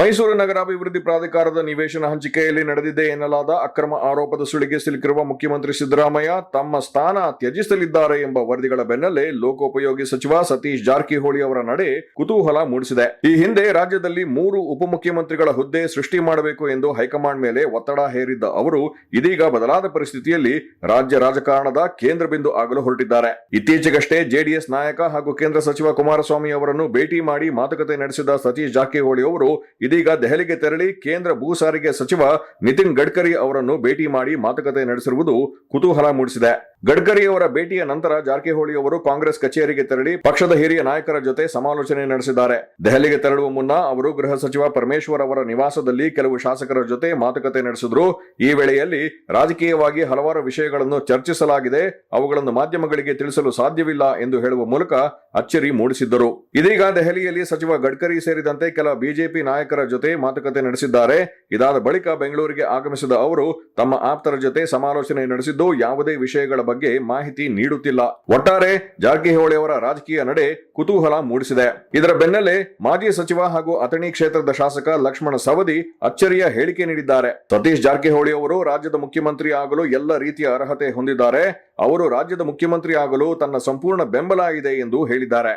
ಮೈಸೂರು ನಗರಾಭಿವೃದ್ಧಿ ಪ್ರಾಧಿಕಾರದ ನಿವೇಶನ ಹಂಚಿಕೆಯಲ್ಲಿ ನಡೆದಿದೆ ಎನ್ನಲಾದ ಅಕ್ರಮ ಆರೋಪದ ಸುಳಿಗೆ ಸಿಲುಕಿರುವ ಮುಖ್ಯಮಂತ್ರಿ ಸಿದ್ದರಾಮಯ್ಯ ತಮ್ಮ ಸ್ಥಾನ ತ್ಯಜಿಸಲಿದ್ದಾರೆ ಎಂಬ ವರದಿಗಳ ಬೆನ್ನಲ್ಲೇ ಲೋಕೋಪಯೋಗಿ ಸಚಿವ ಸತೀಶ್ ಜಾರಕಿಹೊಳಿ ಅವರ ನಡೆ ಕುತೂಹಲ ಮೂಡಿಸಿದೆ. ಈ ಹಿಂದೆ ರಾಜ್ಯದಲ್ಲಿ ಮೂರು ಉಪಮುಖ್ಯಮಂತ್ರಿಗಳ ಹುದ್ದೆ ಸೃಷ್ಟಿ ಮಾಡಬೇಕು ಎಂದು ಹೈಕಮಾಂಡ್ ಮೇಲೆ ಒತ್ತಡ ಹೇರಿದ್ದ ಅವರು ಇದೀಗ ಬದಲಾದ ಪರಿಸ್ಥಿತಿಯಲ್ಲಿ ರಾಜ್ಯ ರಾಜಕಾರಣದ ಕೇಂದ್ರ ಬಿಂದು ಆಗಲು ಹೊರಟಿದ್ದಾರೆ. ಇತ್ತೀಚೆಗಷ್ಟೇ ಜೆಡಿಎಸ್ ನಾಯಕ ಹಾಗೂ ಕೇಂದ್ರ ಸಚಿವ ಕುಮಾರಸ್ವಾಮಿ ಅವರನ್ನು ಭೇಟಿ ಮಾಡಿ ಮಾತುಕತೆ ನಡೆಸಿದ ಸತೀಶ್ ಜಾರಕಿಹೊಳಿ ಅವರು ಇದೀಗ ದೆಹಲಿಗೆ ತೆರಳಿ ಕೇಂದ್ರ ಭೂ ಸಾರಿಗೆ ಸಚಿವ ನಿತಿನ್ ಗಡ್ಕರಿ ಅವರನ್ನು ಭೇಟಿ ಮಾಡಿ ಮಾತುಕತೆ ನಡೆಸಿರುವುದು ಕುತೂಹಲ ಮೂಡಿಸಿದೆ. ಗಡ್ಕರಿ ಅವರ ಭೇಟಿಯ ನಂತರ ಜಾರಕಿಹೊಳಿ ಅವರು ಕಾಂಗ್ರೆಸ್ ಕಚೇರಿಗೆ ತೆರಳಿ ಪಕ್ಷದ ಹಿರಿಯ ನಾಯಕರ ಜೊತೆ ಸಮಾಲೋಚನೆ ನಡೆಸಿದ್ದಾರೆ. ದೆಹಲಿಗೆ ತೆರಳುವ ಮುನ್ನ ಅವರು ಗೃಹ ಸಚಿವ ಪರಮೇಶ್ವರ್ ಅವರ ನಿವಾಸದಲ್ಲಿ ಕೆಲವು ಶಾಸಕರ ಜೊತೆ ಮಾತುಕತೆ ನಡೆಸಿದ್ರು. ಈ ವೇಳೆಯಲ್ಲಿ ರಾಜಕೀಯವಾಗಿ ಹಲವಾರು ವಿಷಯಗಳನ್ನು ಚರ್ಚಿಸಲಾಗಿದೆ. ಅವುಗಳನ್ನು ಮಾಧ್ಯಮಗಳಿಗೆ ತಿಳಿಸಲು ಸಾಧ್ಯವಿಲ್ಲ ಎಂದು ಹೇಳುವ ಮೂಲಕ ಅಚ್ಚರಿ ಮೂಡಿಸಿದ್ದರು. ಇದೀಗ ದೆಹಲಿಯಲ್ಲಿ ಸಚಿವ ಗಡ್ಕರಿ ಸೇರಿದಂತೆ ಕೆಲ ಬಿಜೆಪಿ ನಾಯಕರ ಜೊತೆ ಮಾತುಕತೆ ನಡೆಸಿದ್ದಾರೆ. ಇದಾದ ಬಳಿಕ ಬೆಂಗಳೂರಿಗೆ ಆಗಮಿಸಿದ ಅವರು ತಮ್ಮ ಆಪ್ತರ ಜೊತೆ ಸಮಾಲೋಚನೆ ನಡೆಸಿದ್ದು ಯಾವುದೇ ವಿಷಯಗಳ ಬಗ್ಗೆ ಮಾಹಿತಿ ನೀಡುತ್ತಿಲ್ಲ. ಒಟ್ಟಾರೆ ಜಾರಕಿಹೊಳಿ ಅವರ ರಾಜಕೀಯ ನಡೆ ಕುತೂಹಲ ಮೂಡಿಸಿದೆ. ಇದರ ಬೆನ್ನಲ್ಲೇ ಮಾಜಿ ಸಚಿವ ಹಾಗೂ ಅಥಣಿ ಕ್ಷೇತ್ರದ ಶಾಸಕ ಲಕ್ಷ್ಮಣ ಸವದಿ ಅಚ್ಚರಿಯ ಹೇಳಿಕೆ ನೀಡಿದ್ದಾರೆ. ಸತೀಶ್ ಜಾರಕಿಹೊಳಿ ಅವರು ರಾಜ್ಯದ ಮುಖ್ಯಮಂತ್ರಿ ಆಗಲು ಎಲ್ಲ ರೀತಿಯ ಅರ್ಹತೆ ಹೊಂದಿದ್ದಾರೆ. ಅವರು ರಾಜ್ಯದ ಮುಖ್ಯಮಂತ್ರಿ ಆಗಲು ತನ್ನ ಸಂಪೂರ್ಣ ಬೆಂಬಲ ಇದೆ ಎಂದು ಹೇಳಿದ್ದಾರೆ.